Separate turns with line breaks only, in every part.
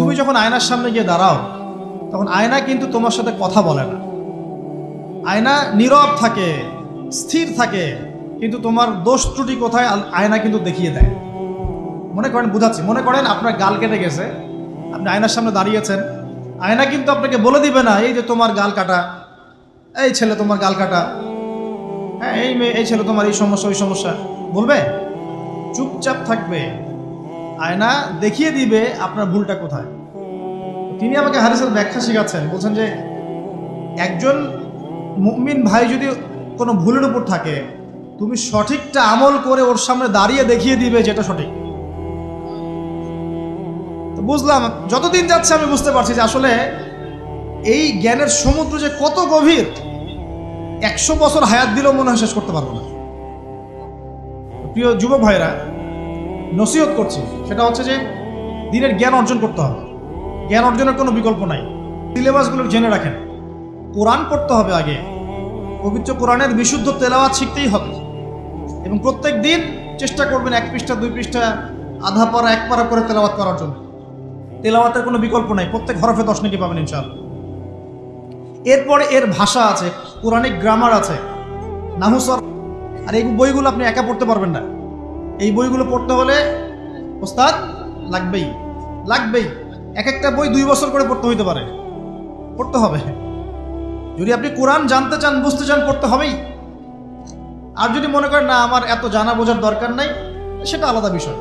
তুমি যখন আয়নার সামনে গিয়ে দাঁড়াও, তখন আয়না কিন্তু তোমার সাথে কথা বলে না। আয়না নীরব থাকে, স্থির থাকে, কিন্তু তোমার দোষ ত্রুটি কোথায় আয়না কিন্তু দেখিয়ে দেয়। মনে করেন, বুঝাচ্ছি, মনে করেন আপনার গাল কেটে গেছে, আপনি আয়নার সামনে দাঁড়িয়েছেন। আয়না কিন্তু আপনাকে বলে দিবে না, এই যে তোমার গাল কাটা, এই ছেলে তোমার গাল কাটা হ্যাঁ এই মেয়ে, এই ছেলে তোমার এই সমস্যা, ওই সমস্যা। বলবে? চুপচাপ থাকবে। আয়না দেখিয়ে দিবে আপনার ভুলটা কোথায়। তিনি আমাকে হারিসের ব্যাখ্যা শেখাচ্ছেন, বলছেন যে একজন মুমিন ভাই যদি কোনো ভুলের উপর থাকে, তুমি সঠিকটা আমল করে ওর সামনে দাঁড়িয়ে দেখিয়ে দিবে যেটা সঠিক। বুঝলাম, যতদিন যাচ্ছে আমি বুঝতে পারছি যে আসলে এই জ্ঞানের সমুদ্র যে কত গভীর, একশো বছর হায়াত দিলেও মনে হয় শেষ করতে পারব না। প্রিয় যুবক ভাইরা নসিহত করছি, সেটা হচ্ছে যে দিনের জ্ঞান অর্জন করতে হবে। জ্ঞান অর্জনের কোনো বিকল্প নাই। সিলেবাসগুলো জেনে রাখেন। কোরআন পড়তে হবে আগে। পবিত্র কোরআনের বিশুদ্ধ তেলাওয়াত শিখতেই হবে। এবং প্রত্যেক দিন চেষ্টা করবেন এক পৃষ্ঠা, দুই পৃষ্ঠা, আধা পারা, এক পারা করে তেলাওয়াত করার জন্য। তেলাওয়াতের কোনো বিকল্প নাই। প্রত্যেক হরফে দশ নাকি পাবেন ইনশাআল্লাহ। এরপরে এর ভাষা আছে, কোরআনিক গ্রামার আছে। নাহুসর আর এই বইগুলো আপনি একা পড়তে পারবেন না। এই বইগুলো পড়তে হলে ওস্তাদ লাগবেই লাগবেই। এক একটা বই দুই বছর করে পড়তে হইতে পারে। পড়তে হবে। যদি আপনি কোরআন জানতে চান, বুঝতে চান, পড়তে হবেই। আর যদি মনে করেন, না, আমার এত জানা বোঝার দরকার নাই, সেটা আলাদা বিষয়।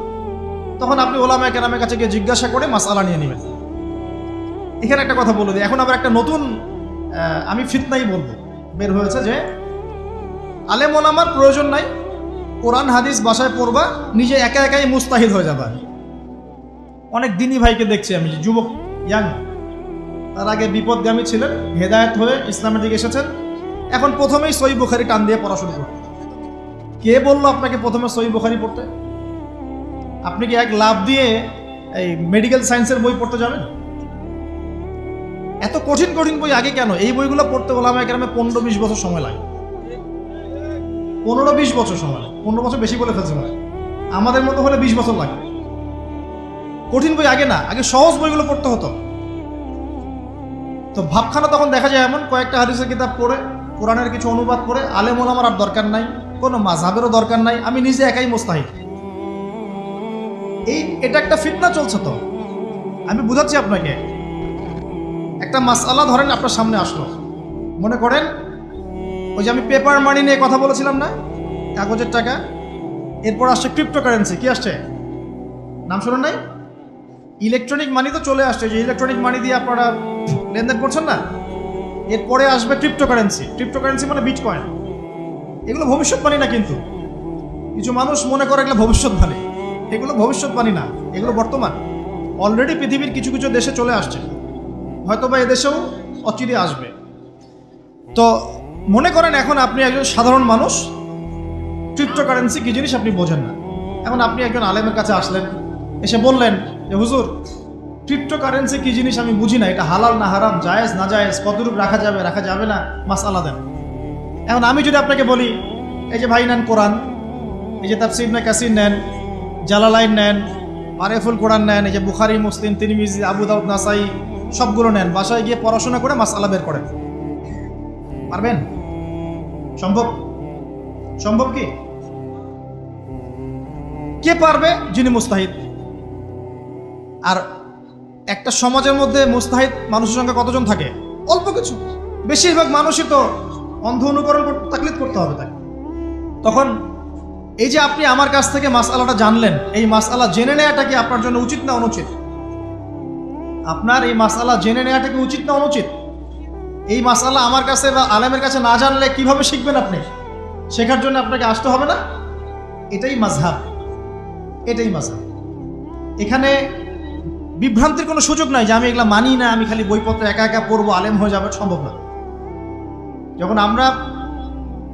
তখন আপনি ওলামা কেরামের কাছে গিয়ে জিজ্ঞাসা করে মাসালা নিয়ে নেবেন। এখানে একটা কথা বলে দিই। এখন আবার একটা নতুন আমি ফিতনাই বলব। বের হয়েছে যে আলেম ওলামার প্রয়োজন নাই। কোরআন হাদিস বাসায় পড়বা, নিজে একা একাই মুস্তাহিদ হয়ে যাবা। অনেক দিনই ভাইকে দেখছি আমি যুবক, ইয়াং। তার আগে বিপদগামী ছিলেন, হেদায়েত হয়ে ইসলামের দিকে এসেছেন। এখন প্রথমেই সই বুখারি টান দিয়ে পড়া শুরু করতে কে বলল আপনাকে প্রথমে সই বুখারি পড়তে? আপনি কি এক লাভ দিয়ে এই মেডিকেল সায়েন্সের বই পড়তে যাবেন? এত কঠিন কঠিন বই আগে কেন? এই বইগুলো পড়তে বলে আমার গ্রামে পনেরো, বিশ বছর সময় লাগে। পনেরো বিশ বছর সময় পনেরো বছর বেশি বলে ফেলছে মানে আমাদের মতো হলে বিশ বছর লাগে। কঠিন বই আগে না, আগে সহজ বইগুলো পড়তে হতো। তো ভাবখানা তখন দেখা যায় এমন, কয়েকটা হাদিসের কিতাব পড়ে, কোরআনের কিছু অনুবাদ করে আলেম ওলামার আর দরকার নাই, কোনো মাঝহাবেরও দরকার নাই, আমি নিজে একাই মোস্তাহিদ। এই, এটা একটা ফিতনা চলছে তো। আমি বুঝাচ্ছি আপনাকে। একটা মাস মাসালা ধরেন আপনার সামনে আসলো। মনে করেন ওই যে আমি পেপার মানি নিয়ে কথা বলেছিলাম না? কাগজের টাকা? এরপর আসছে ক্রিপ্টোকারেন্সি কি আসছে? নাম শোনেন নাই? ইলেকট্রনিক মানি তো চলে আসছে, যে ইলেকট্রনিক মানি দিয়ে আপনারা লেনদেন করছেন না? এরপরে আসবে ক্রিপ্টোকারেন্সি ক্রিপ্টোকারেন্সি মানে বিটকয়েন এগুলো ভবিষ্যৎবাণী না কিন্তু? কিছু মানুষ মনে করে এগুলো ভবিষ্যৎবাণী। এগুলো ভবিষ্যৎবাণী না, এগুলো বর্তমান। অলরেডি পৃথিবীর কিছু কিছু দেশে চলে আসছে। হয়তো বা এদেশেও অচিরে আসবে। তো মনে করেন এখন আপনি একজন সাধারণ মানুষ ক্রিপ্টোকারেন্সি কি জিনিস আপনি বোঝেন না। এখন আপনি একজন আলেমের কাছে আসলেন, এসে বললেন যে, হুজুর ক্রিপ্টোকারেন্সি কি জিনিস আমি বুঝি না, এটা হালাল না হারাম, জায়েজ না জায়েজ, কতটুকু রাখা যাবে রাখা যাবে না মাস দেন। এখন আমি যদি আপনাকে বলি, এই যে ভাই নেন কোরআন, এই যে তাফসির না কাসির নেন, জালালাইন নেন, আরেফুল কোরআন নেন, এই যে বুখারি, মুসলিম, তিরমিজি, আবু দাউদ, নাসাই, সবগুলো নেন, বাসায় গিয়ে পড়াশোনা করে মাস মাসালা বের করেন। পারবেন? সম্ভব? সম্ভব কি? কে পারবে? যিনি মুস্তাহিদ। আর একটা সমাজের মধ্যে মুস্তাহিদ মানুষের সঙ্গে কতজন থাকে? অল্প কিছু। বেশিরভাগ মানুষই তো অন্ধ অনুকরণ তাকলিদ করতে হবে তাকে। তখন এই যে আপনি আমার কাছ থেকে মাসআলাটা জানলেন, এই মাসআলা জেনে নেওয়াটা কি আপনার জন্য উচিত না অনুচিত? আপনার এই মাসআলা জেনে নেওয়াটা কি উচিত না অনুচিত? এই মাসআলা আমার কাছে বা আলেমের কাছে না জানলে কীভাবে শিখবেন আপনি? শেখার জন্য আপনাকে আসতে হবে না? এটাই মাঝহাব। এটাই মাঝহাব। এখানে বিভ্রান্তির কোনো সুযোগ নাই যে আমি এগুলা মানি না, আমি খালি বইপত্র একা একা পড়ব, আলেম হয়ে যাবে, সম্ভব না। যখন আমরা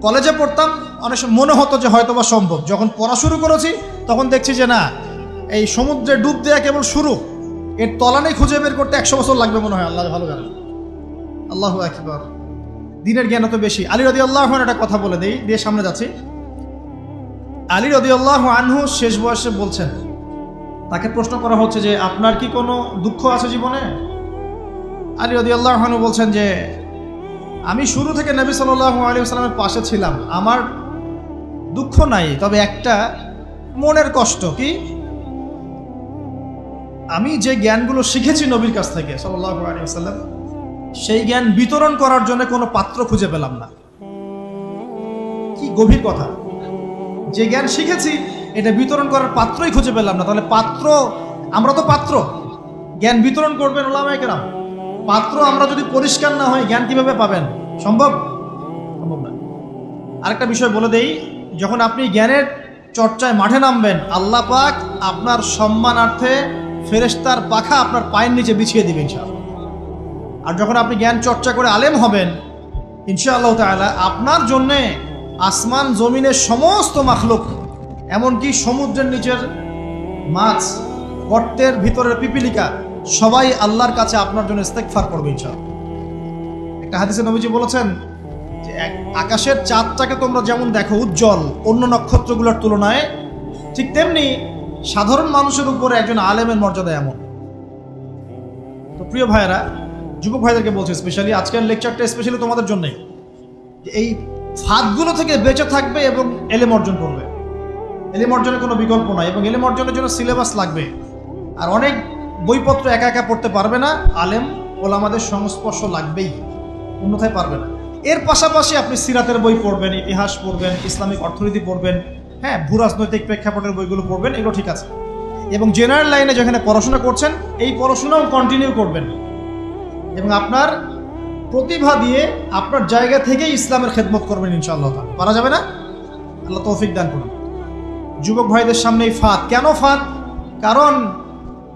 কলেজে পড়তাম, অনেক সময় মনে হতো যে হয়তো বা সম্ভব। যখন পড়া শুরু করেছি, তখন দেখছি যে না, এই সমুদ্রে ডুব দেওয়া কেবল শুরু। এর তলানেই খুঁজে বের করতে একশো বছর লাগবে মনে হয়, আল্লাহ ভালো জানে। আল্লাহ একবার দিনের জ্ঞান তো বেশি। আলী রদি আল্লাহ একটা কথা বলে দেই, দিয়ে সামনে যাচ্ছি। আলী রদি আল্লাহ আনহু শেষ বয়সে বলছেন, তাকে প্রশ্ন করা হচ্ছে যে, আপনার কি কোনো দুঃখ আছে জীবনে? আলী রদি আল্লাহনু বলছেন যে, আমি শুরু থেকে নবী সাল্লাল্লাহু আলী সাল্লামের পাশে ছিলাম। আমার দুঃখ নাই, তবে একটা মনের কষ্ট কি? আমি যে জ্ঞানগুলো শিখেছি নবীর কাছ থেকে, সাল্লাল্লাহু আলী সাল্লাম সেই জ্ঞান বিতরণ করার জন্য কোনো পাত্র খুঁজে পেলাম না। কি গভীর কথা। যে জ্ঞান শিখেছি, এটা বিতরণ করার পাত্রই খুঁজে পেলাম না। তাহলে পাত্র, আমরা তো পাত্র। জ্ঞান বিতরণ করবেন ওলামায় কেরাম পাত্র আমরা যদি পরিষ্কার না হয়, জ্ঞান কীভাবে পাবেন? সম্ভব? সম্ভব না। আরেকটা বিষয় বলে দেই, যখন আপনি জ্ঞানের চর্চায় মাঠে নামবেন, আল্লাহ পাক আপনার সম্মানার্থে ফেরেস্তার পাখা আপনার পায়ের নিচে বিছিয়ে দিবেন ইনশাআল্লাহ। আর যখন আপনি জ্ঞান চর্চা করে আলেম হবেন, ইনশাআল্লাহ তাআলা আপনার জন্যে আসমান, জমিনের সমস্ত মাখলুক, এমনকি সমুদ্রের নিচের মাছ, গর্তের ভিতরের পিপিলিকা, সবাই আল্লাহর কাছে আপনার জন্য ইস্তেকফার করবে ইনশাআল্লাহ। একটা হাদিসে নবীজি বলেছেন যে, এক আকাশের চাঁদটাকে তোমরা যেমন দেখো উজ্জ্বল, অন্য নক্ষত্রগুলোর তুলনায় ঠিক তেমনি সাধারণ মানুষের উপরে একজন আলেমের মর্যাদা এমন। তো প্রিয় ভাইয়েরা যুবক ভাইদেরকে বলছে স্পেশালি আজকের লেকচারটা স্পেশালি তোমাদের জন্যই। এই ফাঁদগুলো থেকে বেঁচে থাকবে এবং এলেম অর্জন করবে। এলেম অর্জনের কোনো বিকল্প নাই এবং এলেম অর্জনের জন্য সিলেবাস লাগবে। আর অনেক বইপত্র একা একা পড়তে পারবে না, আলেম, ওলামাদের সংস্পর্শ লাগবেই, অন্যথায় পারবে না। এর পাশাপাশি আপনি সিরাতের বই পড়বেন, ইতিহাস পড়বেন, ইসলামিক অর্থনীতি পড়বেন হ্যাঁ ভূ রাজনৈতিক প্রেক্ষাপটের বইগুলো পড়বেন, এগুলো ঠিক আছে। এবং জেনারেল লাইনে যেখানে পড়াশোনা করছেন, এই পড়াশোনাও কন্টিনিউ করবেন। এবং আপনার প্রতিভা দিয়ে আপনার জায়গা থেকেই ইসলামের খেদমত করবেন ইনশাআল্লাহ তাআলা। পারা যাবে না? আল্লাহ তৌফিক দান করুন। যুবক ভাইদের সামনে এই ফাঁদ। কেন ফাঁদ? কারণ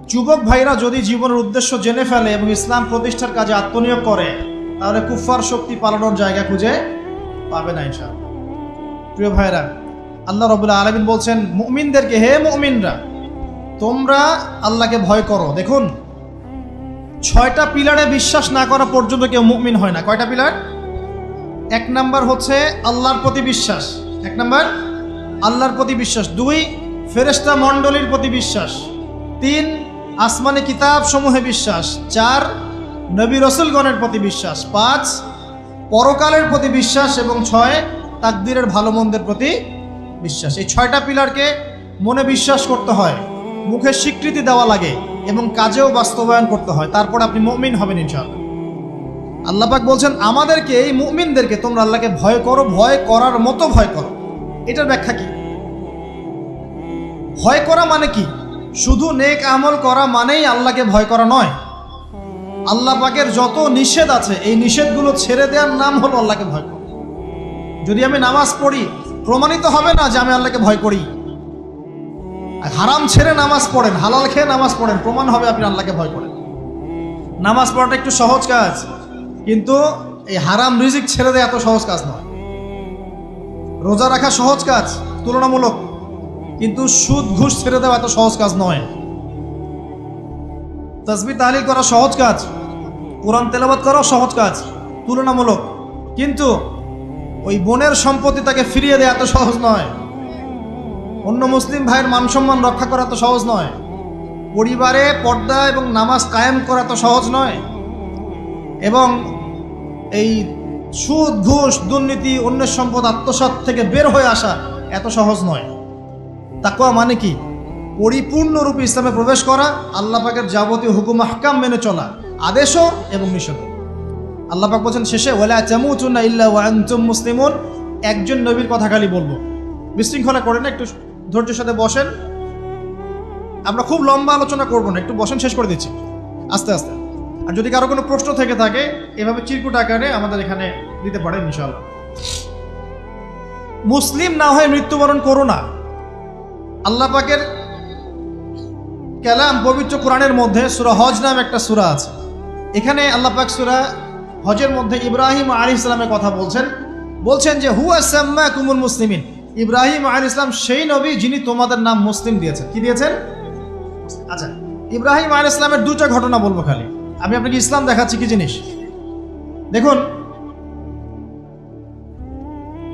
যুবক ভাইরা যদি জীবনের উদ্দেশ্য জেনে ফেলে এবং ইসলাম প্রতিষ্ঠার কাজে আত্মনিয়োগ করে, তাহলে কুফার শক্তি পালানোর জায়গা খুঁজে পাবে না ইনশাআল্লাহ। প্রিয় ভাইরা, আল্লাহ রবুল্লাহ আলমিন বলছেন, মুমিনদেরকে হে মুমিনরা, তোমরা আল্লাহকে ভয় করো। দেখুন ছয়টা পিলারে বিশ্বাস না করা পর্যন্ত কেউ মুমিন হয় না। কয়টা পিলার? এক নাম্বার হচ্ছে আল্লাহর প্রতি বিশ্বাস। এক নাম্বার, আল্লাহর প্রতি বিশ্বাস। দুই ফেরেস্তা মণ্ডলীর প্রতি বিশ্বাস। তিন, আসমানি কিতাব সমূহে বিশ্বাস। চার, নবী রসুলগণের প্রতি বিশ্বাস। পাঁচ, পরকালের প্রতি বিশ্বাস। এবং ছয়, তাকদিরের ভালো মন্দের প্রতি বিশ্বাস। এই ছয়টা পিলারকে মনে বিশ্বাস করতে হয়। মুখে স্বীকৃতি দেওয়া লাগে এবং কাজেও বাস্তবায়ন করতে হয়। তারপর আপনি মুমিন হবেন ইনশাআল্লাহ। আল্লাপাক বলছেন, আমাদেরকে, এই মুমিনদেরকে তোমরা আল্লাহকে ভয় করো, ভয় করার মতো ভয় করো। এটার ব্যাখ্যা কি? ভয় করা মানে কি? শুধু নেক আমল করা মানেই আল্লাহকে ভয় করা নয়। আল্লাহ পাকের যত নিষেধ আছে, এই নিষেধগুলো ছেড়ে দেওয়ার নাম হলো আল্লাহকে ভয় করা। যদি আমি নামাজ পড়ি, প্রমাণিত হবে না যে আমি আল্লাহকে ভয় করি। হারাম ছেড়ে নামাজ পড়েন, হালাল খেয়ে নামাজ পড়েন, প্রমাণ হবে আপনি আল্লাহকে ভয় করেন। নামাজ পড়াটা একটু সহজ কাজ, কিন্তু এই হারাম রিজিক ছেড়ে দেয় এত সহজ কাজ নয়। রোজা রাখা সহজ কাজ, তুলনামূলক, কিন্তু সুদ ঘুষ ছেড়ে দেওয়া এত সহজ কাজ নয়। তসবি তাহলিল করা সহজ কাজ, কোরআন তেলাবাদ করাও সহজ কাজ, তুলনামূলক, কিন্তু ওই বোনের সম্পত্তি তাকে ফিরিয়ে দেওয়া এত সহজ নয়। অন্য মুসলিম ভাইয়ের মান সম্মান রক্ষা করা তো সহজ নয়। পরিবারে পর্দা এবং নামাজ কায়েম করা তো সহজ নয়। এবং এই সুদ, ঘুষ, দুর্নীতি, অন্যের সম্পদ আত্মসাৎ থেকে বের হয়ে আসা এত সহজ নয়। তাকুয়া মানে কি? পরিপূর্ণরূপে ইসলামে প্রবেশ করা, আল্লাহ পাকের যাবতীয় হুকুম হাকাম মেনে চলা, আদেশও এবং নিষেধ আল্লাহ পাক বলছেন শেষে, ওয়ালা চামুচুন্না ইল্লা ওয়া আনতুম মুসলিমুন। একজন নবীর কথা খালি বলব। বিশৃঙ্খলা করেন না একটু? ধৈর্যের সাথে বসেন। আমরা খুব লম্বা আলোচনা করব না, একটু বসেন, শেষ করে দিচ্ছি। আস্তে আস্তে। আর যদি কারও কোনো প্রশ্ন থেকে থাকে, এভাবে চিরকুট আকারে আমাদের এখানে দিতে পারেন ইনশাল্লাহ মুসলিম না হয়ে মৃত্যুবরণ করো না। আল্লাহ পাকের কালাম পবিত্র কোরআনের মধ্যে সুরা হজ নাম একটা সুরা আছে। এখানে আল্লাহ পাক সুরা হজের মধ্যে ইব্রাহিম আলী ইসলামের কথা বলছেন। বলছেন যে, হুয়া সাম্মা কুমুল মুসলিমিন। ইব্রাহিম আলী ইসলাম সেই নবী যিনি তোমাদের নাম মুসলিম দিয়েছেন। কি দিয়েছেন? আচ্ছা ইব্রাহিম আলী ইসলামের দুটা ঘটনা বলব খালি। আমি আপনাকে ইসলাম দেখাচ্ছি কি জিনিস? দেখুন,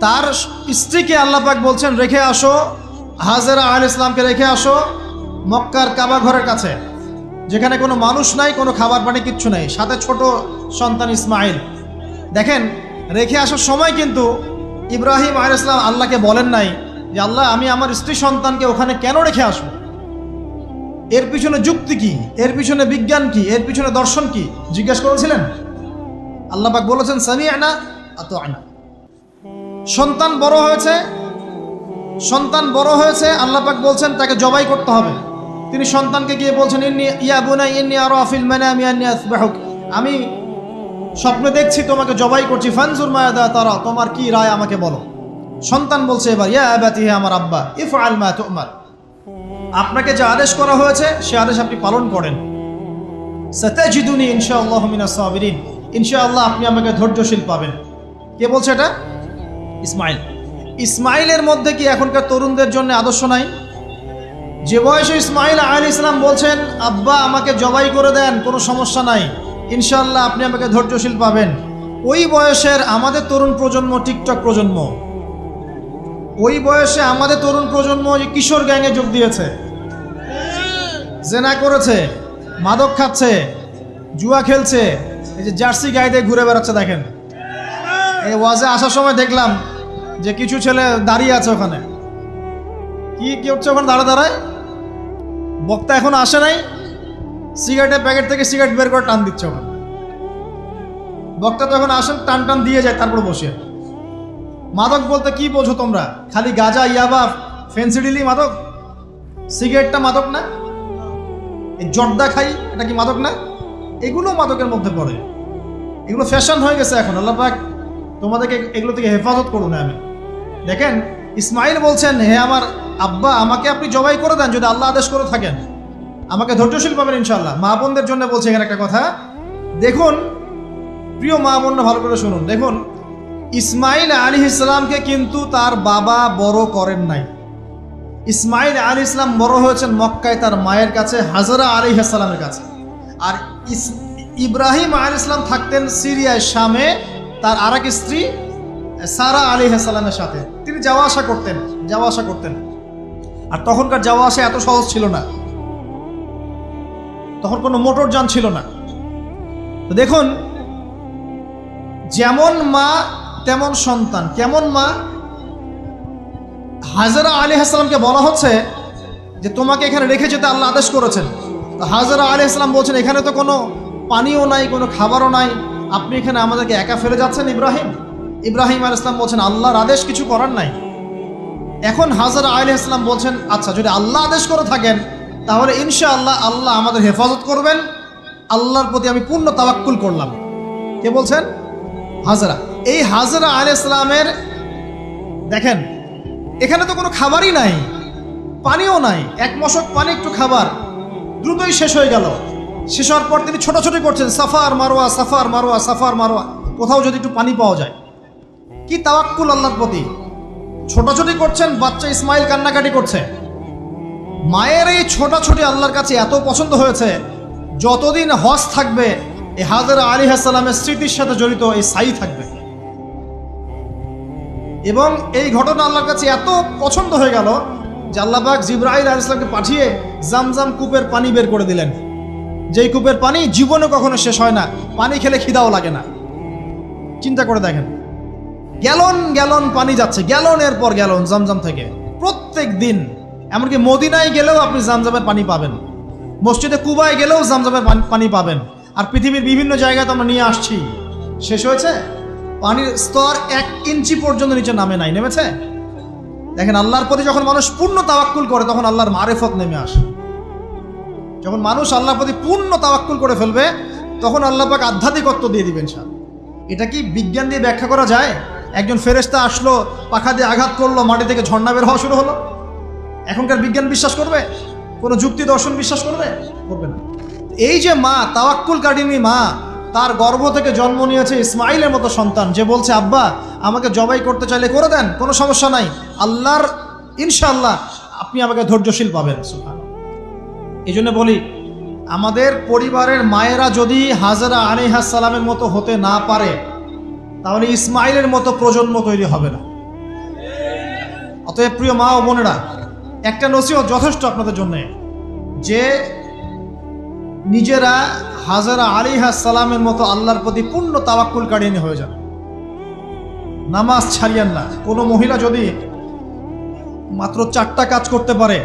তার স্ত্রীকে আল্লাহ পাক বলছেন, রেখে আসো, হাজেরা আল ইসলামকে রেখে আসো, মক্কার কাবা ঘরের কাছে, যেখানে কোনো মানুষ নাই, কোনো খাবার পানি কিচ্ছু নাই। সাথে ছোট সন্তান ইসমাইল। দেখেন, রেখে আসার সময় কিন্তু ইব্রাহিম আলাইসলাম আল্লাহকে বলেন নাই যে, আল্লাহ, আমি আমার স্ত্রী সন্তানকে ওখানে কেন রেখে আসব? এর পিছনে যুক্তি কি? এর পিছনে বিজ্ঞান কি? এর পিছনে দর্শন কি? জিজ্ঞাসা করেছিলেন। আল্লাহ পাক বলেছেন সামি আনা আত আনা সন্তান বড় হয়েছে, সন্তান বড় হয়েছে আল্লাহ পাক বলছেন, তাকে জবাই করতে হবে। তিনি সন্তানকে গিয়ে বলছেন ইয়া বুনাই, ইন্নি আরও আফিল মানামি আন্নি আসবাহুক আমি স্বপ্নে দেখছি তোমাকে জবাই করছি, ফানজুর মায়াদা তারা, তোমার কি রায় আমাকে বলো? সন্তান বলছে এবার, ইয়া আবাতি, হে আমার আব্বা ইফ আল মা তুমার। আপনাকে যে আদেশ করা হয়েছে, সে আদেশ আপনি পালন করেন। সাতাজিদুনি ইনশাআল্লাহ মিনাস সাবিরিন। ইনশাআল্লাহ আপনি আমাকে ধৈর্যশীল পাবেন। কে বলছে এটা? ইসমাইল। ইসমাইলের মধ্যে কি এখনকার তরুণদের জন্য আদর্শ নাই? যে বয়সে ইসমাইল আলী ইসলাম বলছেন, আব্বা, আমাকে জবাই করে দেন, কোনো সমস্যা নাই। ইনশাআল্লাহ আপনি আমাকে ধৈর্যশীল পাবেন। ওই বয়সের আমাদের তরুণ প্রজন্ম, টিকটক প্রজন্ম। ওই বয়সে আমাদের তরুণ প্রজন্ম কিশোর গ্যাংয়ে যোগ দিয়েছে। জেনা করেছে, মাদক খাচ্ছে, জুয়া খেলছে, এই যে জার্সি গায়ে দিয়ে ঘুরে বেড়াচ্ছে দেখেন। এই ওয়াজে আসার সময় দেখলাম যে কিছু ছেলে দাঁড়িয়ে আছে ওখানে। কি কি হচ্ছে ওখানে দাঁড়া দাঁড়ায়? বক্তা এখন আসে নাই? সিগারেটের প্যাকেট থেকে সিগারেট বের করে টান দিচ্ছে ওখানে। বক্তা তো এখন আসেন, টান টান দিয়ে যায়, তারপর বসে। মাদক বলতে কি বোঝো তোমরা? খালি গাজা ইয়াবা ফেন্সিডিলি মাদক? সিগারেটটা মাদক না? এই জর্দা খাই, এটা কি মাদক না? এগুলো মাদকের মধ্যে পড়ে। এগুলো ফ্যাশন হয়ে গেছে এখন, আল্লাহ পাক তোমাদেরকে এগুলো থেকে হেফাজত করুন, আমি। দেখেন, ইসমাইল বলছেন, হে আমার আব্বা, আমাকে আপনি জবাই করে দেন যদি আল্লাহ আদেশ করে থাকেন। আমাকে ধৈর্যশীল পাবেন ইনশাল্লাহ মা বোনদের জন্য বলছে এখানে একটা কথা। দেখুন, প্রিয় মা বোনরা ভালো করে শুনুন। দেখুন, ইসমাইল আলী ইসলামকে কিন্তু তার বাবা বড় করেন নাই। ইসমাইল আলী ইসলাম বড় হয়েছেন মক্কায় তার মায়ের কাছে, হাজরা আলী ইসলামের কাছে। আর ইস- ইব্রাহিম আলী ইসলাম থাকতেন সিরিয়ায় শামে, তার আর এক স্ত্রী, সারা আলী সালামের সাথে। তিনি যাওয়া আসা করতেন, যাওয়া আসা করতেন। আর তখনকার যাওয়া আসা এত সহজ ছিল না। তখন কোনো মোটর যান ছিল না। তো দেখুন, যেমন মা, তেমন সন্তান। কেমন মা? হাজারা আলী হাসলামকে বলা হচ্ছে যে, তোমাকে এখানে রেখে যেতে আল্লাহ আদেশ করেছেন। তো হাজারা আলী ইসলাম বলছেন, এখানে তো কোনো পানিও নাই, কোনো খাবারও নাই। আপনি এখানে আমাদেরকে একা ফেলে যাচ্ছেন, ইব্রাহিম? ইব্রাহিম আল ইসলাম বলছেন, আল্লাহর আদেশ কিছু করার নাই। এখন হাজারা আলী ইসলাম বলছেন আচ্ছা যদি আল্লাহ আদেশ করে থাকেন তাহলে ইনশা আল্লাহ আল্লাহ আমাদের হেফাজত করবেন। আল্লাহর প্রতি আমি পূর্ণ তাওয়াক্কুল করলাম। কে বলছেন? হাজরা। এই হাজরা আল ইসলামের দেখেন, এখানে তো কোনো খাবারই নাই, পানিও নাই, এক মশক পানি, একটু খাবার। দ্রুতই শেষ হয়ে গেল। শেষ হওয়ার পর তিনি ছোটাছুটি করছেন, সাফার মারোয়া সাফার মারোয়া সাফার মারোয়া। কোথাও যদি একটু পানি পাওয়া যায়। কি তাওয়াক্কুল আল্লাহর প্রতি? ছোটাছুটি করছেন, বাচ্চা ইসমাইল কান্নাকাটি করছে। মায়ের এই ছোটাছুটি আল্লাহর কাছে এত পছন্দ হয়েছে, যতদিন হজ থাকবে, এ হাজার আলী হাসালামের স্মৃতির সাথে জড়িত এই সাই থাকবে। এবং এই ঘটনা আল্লাহর কাছে এত পছন্দ হয়ে গেল যে আল্লাহবাক জিব্রাহিল আল ইসলামকে পাঠিয়ে জামজাম কূপের পানি বের করে দিলেন। যেই কূপের পানি জীবনে কখনো শেষ হয় না, পানি খেলে খিদাও লাগে না। চিন্তা করে দেখেন, গ্যালন গ্যালন পানি যাচ্ছে, গ্যালনের পর গ্যালন জামজাম থেকে। প্রত্যেক দিন এমনকি মদিনায় গেলেও আপনি জামজামের পানি পাবেন। মসজিদে কুবায় গেলেও জামজামের পানি- পাবেন। আর পৃথিবীর বিভিন্ন জায়গায় তো আমরা নিয়ে আসছি। শেষ হয়েছে? পানির স্তর এক ইঞ্চি পর্যন্ত নিচে নামে নাই। নেমেছে? দেখেন, আল্লাহর প্রতি যখন মানুষ পূর্ণ তাওয়াক্কুল করে, তখন আল্লাহর মারেফত নেমে আসে। যখন মানুষ আল্লাহর প্রতি পূর্ণ তাওয়াক্কুল করে ফেলবে, তখন আল্লাহ পাক আধ্যাত্মিকত্ব দিয়ে দিবেন সার এটা কি বিজ্ঞান দিয়ে ব্যাখ্যা করা যায়? একজন ফেরেস্তা আসলো, পাখা দিয়ে আঘাত করল, মাটি থেকে ঝর্ণা বের হওয়া শুরু হলো। এখনকার বিজ্ঞান বিশ্বাস করবে? কোনো যুক্তি দর্শন বিশ্বাস করবে? করবে না। এই যে মা, তাওয়াক্কুল কাটিনি মা, তার গর্ভ থেকে জন্ম নিয়েছে ইসমাইলের মতো সন্তান, যে বলছে, আব্বা, আমাকে জবাই করতে চাইলে করে দেন, কোনো সমস্যা নাই। আল্লাহর, ইনশাআল্লাহ, আপনি আমাকে ধৈর্যশীল পাবেন। এই জন্য বলি, আমাদের পরিবারের মায়েরা যদি হাজারা আলিহাস সালামের মতো হতে না পারে, তাহলে ইসমাইলের মতো প্রজন্ম তৈরি হবে না। অতএব প্রিয় মা ও বোনেরা একটা নসিহত যথেষ্ট আপনাদের জন্য। যে নিজেরা হাজারা আলী সালামের মতো আল্লাহর প্রতি পূর্ণ তাওয়াক্কুল কারিয়ে হয়ে যান। নামাজ ছাড়িয়েন না। কোনো মহিলা যদি মাত্র চারটা কাজ করতে পারে,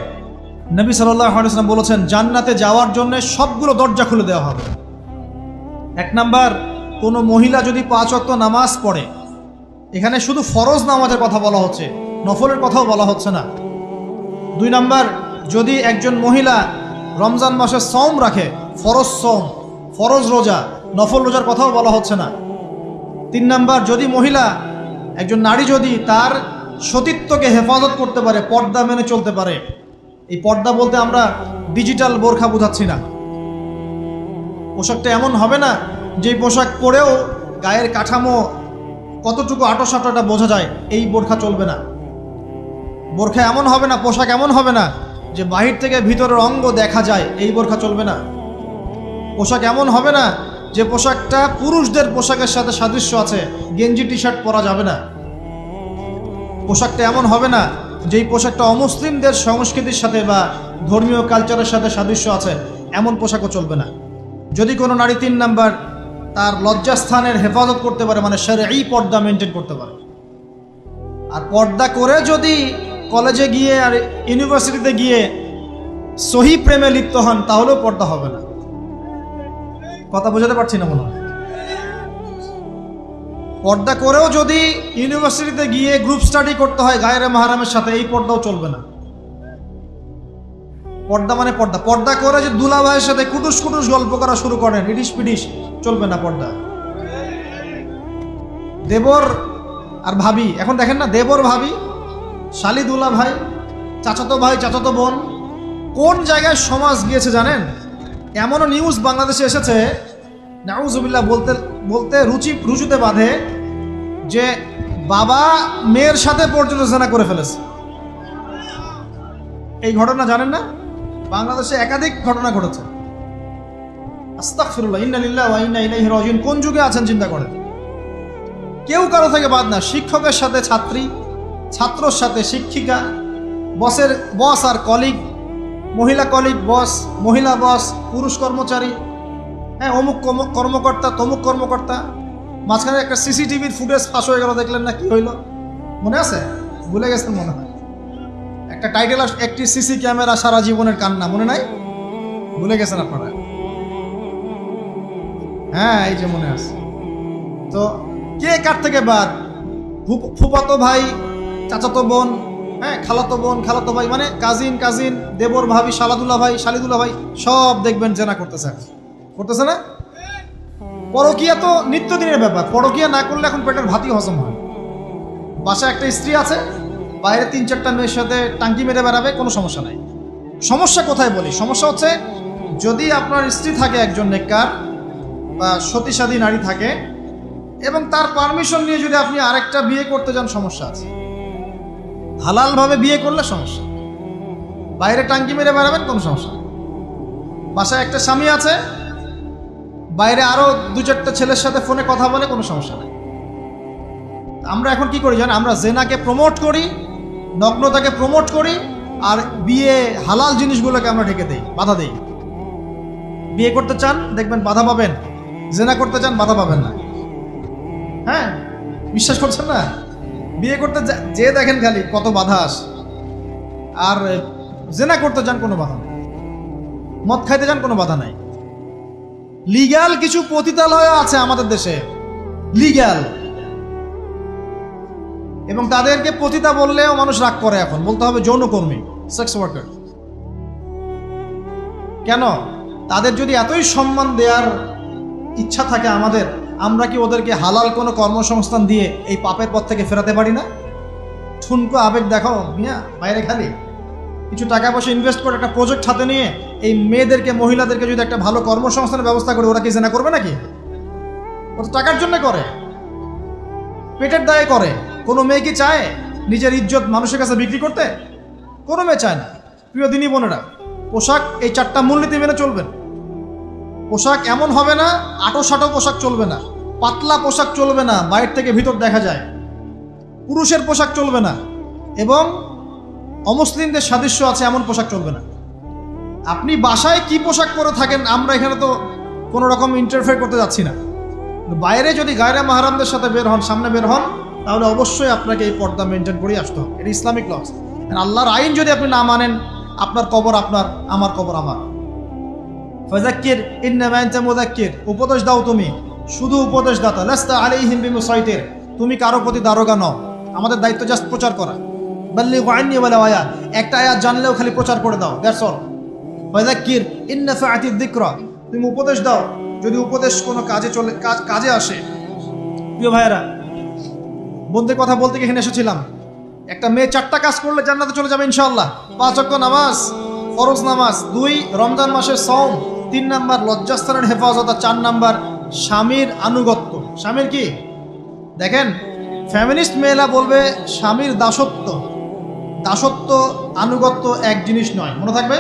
নবী সাল্লাম বলেছেন, জান্নাতে যাওয়ার জন্য সবগুলো দরজা খুলে দেওয়া হবে। এক নাম্বার, কোনো মহিলা যদি পাঁচ অক্ত নামাজ পড়ে, এখানে শুধু ফরজ নামাজের কথা বলা হচ্ছে, নফলের কথাও বলা হচ্ছে না। দুই নাম্বার, যদি একজন মহিলা রমজান মাসে সম রাখে, ফরজ সম ফরজ রোজা, নফল রোজার কথাও বলা হচ্ছে না। তিন নাম্বার, যদি মহিলা একজন নারী যদি তার সতীত্বকে হেফাজত করতে পারে, পর্দা মেনে চলতে পারে, এই পর্দা বলতে আমরা ডিজিটাল বোরখা বোঝাচ্ছি না। পোশাকটা এমন হবে না যে পোশাক পরেও গায়ের কাঠামো কতটুকু আটো সাটোটা বোঝা যায়, এই বোরখা চলবে না। বোরখা এমন হবে না, পোশাক এমন হবে না যে বাহির থেকে ভিতরের অঙ্গ দেখা যায়, এই বোরখা চলবে না। পোশাক এমন হবে না যে পোশাকটা পুরুষদের পোশাকের সাথে সাদৃশ্য আছে, গেঞ্জি টি শার্ট পরা যাবে না। পোশাকটা এমন হবে না যেই পোশাকটা অমুসলিমদের সংস্কৃতির সাথে বা ধর্মীয় কালচারের সাথে সাদৃশ্য আছে, এমন পোশাকও চলবে না। যদি কোনো নারী তিন নাম্বার তার লজ্জাস্থানের হেফাজত করতে পারে মানে সেরে এই পর্দা মেনটেন করতে পারে। আর পর্দা করে যদি কলেজে গিয়ে আর ইউনিভার্সিটিতে গিয়ে সহি প্রেমে লিপ্ত হন, তাহলেও পর্দা হবে না। কথা বোঝাতে পারছি না মনে পর্দা করেও যদি ইউনিভার্সিটিতে গিয়ে গ্রুপ স্টাডি করতে হয় গায়ের মাহারামের সাথে, এই পর্দাও চলবে না। পর্দা মানে পর্দা। পর্দা করে যে দুলা ভাইয়ের সাথে কুটুস কুটুস গল্প করা শুরু করেন ইডিস পিডিস চলবে না পর্দা। দেবর আর ভাবি, এখন দেখেন না, দেবর ভাবি শালি দুলা ভাই, চাচাতো ভাই, চাচাতো বোন, কোন জায়গায় সমাজ গিয়েছে জানেন? এমনও নিউজ বাংলাদেশে এসেছে, নাউজুবিল্লাহ বলতে বলতে রুচি, রুচুতে বাঁধে, যে বাবা মেয়ের সাথে পর্যন্ত জেনা করে ফেলেছে। এই ঘটনা জানেন না? বাংলাদেশে একাধিক ঘটনা ঘটেছে। কোন যুগে আছেন চিন্তা করেন? কেউ কারও থেকে বাদ না, শিক্ষকের সাথে ছাত্রী ছাত্রর সাথে শিক্ষিকা, বসের বস আর কলিগ মহিলা কলিগ বস, মহিলা বস, পুরুষ কর্মচারী হ্যাঁ অমুক কর্ম- কর্মকর্তা, তমুক কর্মকর্তা। মাঝখানে একটা সিসিটিভির ফুটেজ ফাঁস হয়ে গেল, দেখলেন না কি হইল? মনে আছে? ভুলে গেছেন মনে হয়। একটা টাইটেল একটি সিসি ক্যামেরা সারা জীবনের কান্না, মনে নাই? ভুলে গেছেন আপনারা? হ্যাঁ এই যে মনে আছে। তো কে কার থেকে বাদ? ফু- ফুফাতো ভাই চাচাতো বোন হ্যাঁ খালাতো বোন, খালাতো ভাই মানে কাজিন কাজিন দেবর ভাবি, শালাদুল্লা ভাই, শালিদুল্লা ভাই, সব দেখবেন জেনা করতেছে করতেছে না? পরকিয়া তো নিত্যদিনের ব্যাপার। পরকিয়া না করলে এখন পেটের ভাতই হজম হয় বাসায় একটা স্ত্রী আছে, বাইরে তিন চারটা মেয়ের সাথে টাঙ্কি মেরে বেড়াবে, কোনো সমস্যা নাই। সমস্যা কোথায় বলি? সমস্যা হচ্ছে, যদি আপনার স্ত্রী থাকে একজন নেককার বা সতীসাধী নারী থাকে, এবং তার পারমিশন নিয়ে যদি আপনি আরেকটা বিয়ে করতে যান, সমস্যা আছে। হালালভাবে বিয়ে করলে সমস্যা। বাইরে টাঙ্কি মেরে বেড়াবেন কোনো সমস্যা বাসায় একটা স্বামী আছে, বাইরে আরও দু চারটা ছেলের সাথে ফোনে কথা বলে কোনো সমস্যা নেই। আমরা এখন কি করি জানেন? আমরা জেনাকে প্রমোট করি, নগ্নতাকে প্রমোট করি, আর বিয়ে হালাল জিনিসগুলোকে আমরা ঢেকে দেই, বাধা দেই। বিয়ে করতে চান, দেখবেন বাধা পাবেন। জেনা করতে চান, বাধা পাবেন না। হ্যাঁ? বিশ্বাস করছেন না? বিয়ে করতে যা- দেখেন খালি কত বাধা আসে। আর জেনা করতে চান কোনো বাধা নেই। মদ খাইতে যান কোনো বাধা নাই। লিগ্যাল কিছু পতিতালয় আছে আমাদের দেশে। লিগ্যাল। এবং তাদেরকে পতিতা বললেও মানুষ রাগ করে এখন। বলতে হবে যৌনকর্মী সেক্স ওয়ার্কার কেন? তাদের যদি এতই সম্মান দেওয়ার ইচ্ছা থাকে আমাদের আমরা কি ওদেরকে হালাল কোনো কর্মসংস্থান দিয়ে এই পাপের পথ থেকে ফেরাতে পারি না? ঠুনকো আবেগ দেখাও মিয়া, বাইরে খালি। কিছু টাকা পয়সা ইনভেস্ট করে একটা প্রজেক্ট হাতে নিয়ে এই মেয়েদেরকে, মহিলাদেরকে যদি একটা ভালো কর্মসংস্থানের ব্যবস্থা করে, ওরা কি জেনা করবে নাকি? ও তো টাকার জন্য করে। পেটের দায়ে করে। কোনো মেয়ে কি চায় নিজের ইজ্জত মানুষের কাছে বিক্রি করতে? কোনো মেয়ে চায় না। প্রিয় দিনী বোনেরা, পোশাক এই চারটা মূলনীতি মেনে চলবেন। পোশাক এমন হবে না আটো সাটো পোশাক চলবে না। পাতলা পোশাক চলবে না, বাইরে থেকে ভিতর দেখা যায়। পুরুষের পোশাক চলবে না এবং অমুসলিমদের সাদৃশ্য আছে, এমন পোশাক চলবে না। আপনি বাসায় কি পোশাক পরে থাকেন, আমরা এখানে তো কোনো রকম ইন্টারফেয়ার করতে যাচ্ছি না। বাইরে যদি গায়রা মাহারামদের সাথে বের হন, সামনে বের হন, তাহলে অবশ্যই আপনাকে এই পর্দা মেনটেন করেই আসতে হবে। এটা ইসলামিক লস আল্লাহর আইন যদি আপনি না মানেন, আপনার কবর আপনার, আমার কবর আমার। ফজাক্কির ইন্নামাইনতে মুদাক্কির উপদেশ দাও তুমি শুধু উপদেশ দাতা লাস্তা আলাইহিম বিমুসাইতির। তুমি কারও প্রতি দারোগা নও। আমাদের দায়িত্ব জাস্ট প্রচার করা। বাল্লি ওয়াইনি বলে আয়াত একটা আয়াত জানলেও খালি প্রচার করে দাও। দ্যাটস অল ফজাক্কির ইন্না ফাআতি যিকরা। তুমি উপদেশ দাও। যদি উপদেশ কোনো কাজে চলে কাজ আসে। প্রিয় ভাইয়েরা বন্ধুর কথা বলতে গিয়ে এখানে এসেছিলাম। একটা মেয়ে চারটা কাজ করলে জান্নাতে চলে যাবে ইনশাআল্লাহ। পাঁচ অক্ট নামাজ, ফরজ নামাজ, দুই রমজান মাসের সম তিন নাম্বার লজ্জাস্থানের হেফাজত আর চার নাম্বার স্বামীর আনুগত্য। স্বামীর কি? দেখেন ফ্যামিলিস্ট মেয়েরা বলবে স্বামীর দাসত্ব। দাসত্ব, আনুগত্য এক জিনিস নয়। মনে থাকবে?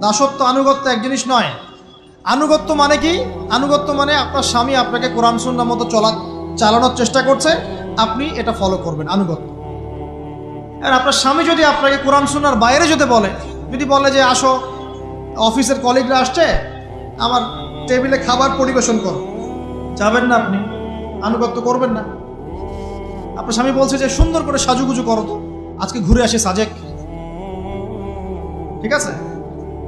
দাসত্ব, আনুগত্য এক জিনিস নয়। আনুগত্য মানে কি? আনুগত্য মানে আপনার স্বামী আপনাকে কোরআন সুন্নার মতো চলা, চালানোর চেষ্টা করছে, আপনি এটা ফলো করবেন, আনুগত্য। আর আপনার স্বামী যদি আপনাকে কোরআন সুন্নার বাইরে যেতে বলে, যদি বলে যে আসো, অফিসের কলিগরা আসছে, আমার টেবিলে খাবার পরিবেশন করো। যাবেন না আপনি। আনুগত্য করবেন না। আপনার স্বামী বলছে যে, সুন্দর করে সাজুগুজু করো তো। আজকে ঘুরে আসি সাজেক। ঠিক আছে?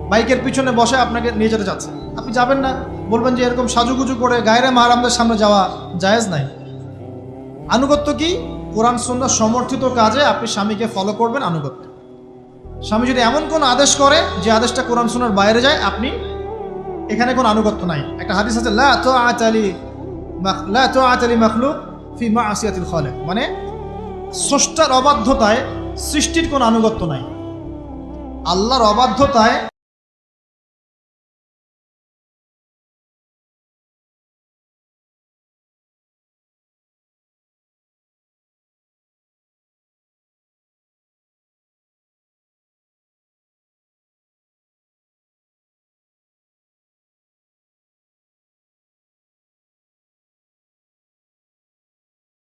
বাইকের পিছনে বসে আপনাকে নিয়ে যেতে চাচ্ছে আপনি যাবেন না। বলবেন যে, এরকম সাজুগুজু করে গায়রে মাহারামদের সামনে যাওয়া জায়েজ নাই। আনুগত্য কি? কোরআন, সুন্নাহ সমর্থিত কাজে আপনি স্বামীকে ফলো করবেন আনুগত্য। স্বামী যদি এমন কোন আদেশ করে যে, আদেশটা কোরআন সুন্নার বাইরে যায়, আপনি এখানে কোনো আনুগত্য নাই। একটা হাদিস আছে, লা তো আতালি লা মখলুক ফি মা আসিয়াতিল খলে মানে স্রষ্টার অবাধ্যতায় সৃষ্টির কোনো আনুগত্য নাই। আল্লাহর অবাধ্যতায়